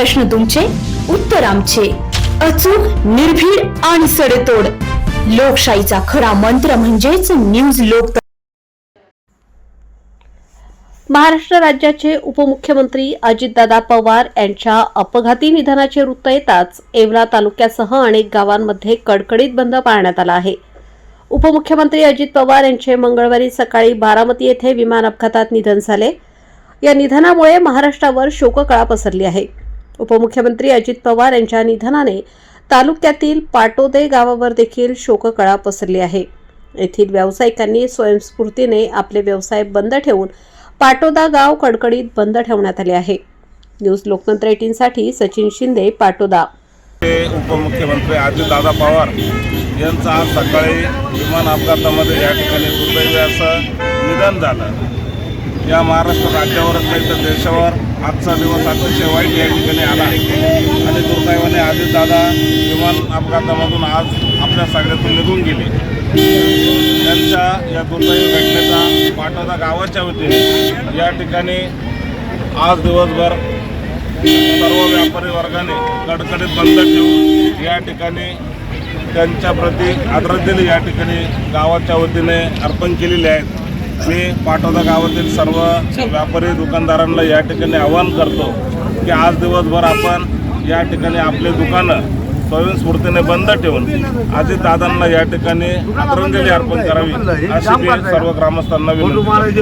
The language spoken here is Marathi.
प्रश्न तुमचे उत्तर आमचे. अचूक निर्भीड आणि सडेतोड. लोकशाहीचा खरा मंत्र म्हणजेच न्यूज लोक महाराष्ट्र राज्याचे उपमुख्यमंत्री अजितदादा पवार यांच्या अपघाती निधनाचे वृत्त येताच येवला तालुक्यासह अनेक गावांमध्ये कडकडीत बंद पाळण्यात आला आहे. उपमुख्यमंत्री अजित पवार यांचे मंगळवारी सकाळी बारामती येथे विमान अपघातात निधन झाले. या निधनामुळे महाराष्ट्रावर शोककळा पसरली आहे. उपमुख्यमंत्री अजित पवार यांच्या निधनाने तालुक्यातील पाटोदे गावावर देखील शोककळा पसरली आहे. येथील व्यावसायिकांनी स्वयंस्फूर्तीने आपले व्यवसाय बंद ठेवून पाटोदा गाव कडकडीत बंद ठेवण्यात आले आहे. न्यूज लोकतंत्र एटीनसाठी सचिन शिंदे पाटोदा. उपमुख्यमंत्री अजितदादा पवार यांचं आज सकाळी विमान अपघातामध्ये या ठिकाणी दुर्दैवी असं निधन झालं. या महाराष्ट्र राज्यावरच नाही तर देशावर आजचा दिवस अतिशय वाईट या ठिकाणी आला. आणि दुर्दैवाने अजितदादा विमान अपघातामधून आज आपल्या सगळ्यातून निघून गेले. त्यांच्या या दुर्दैवी घटनेचा पाटोदा गावाच्या वतीने या ठिकाणी आज दिवसभर सर्व व्यापारी वर्गाने कडकडीत बंद ठेवून या ठिकाणी त्यांच्याप्रती आदरांजली या ठिकाणी गावाच्या वतीने अर्पण केलेली आहेत. मी पाटोदा गावातील सर्व व्यापारी दुकानदारांना या ठिकाणी आवाहन करतो की आज दिवसभर आपण या ठिकाणी आपले दुकानं स्वयंस्फूर्तीने बंद ठेवून अजितदादांना या ठिकाणी आदरांजली अर्पण करावी अशी सर्व ग्रामस्थांना विनंती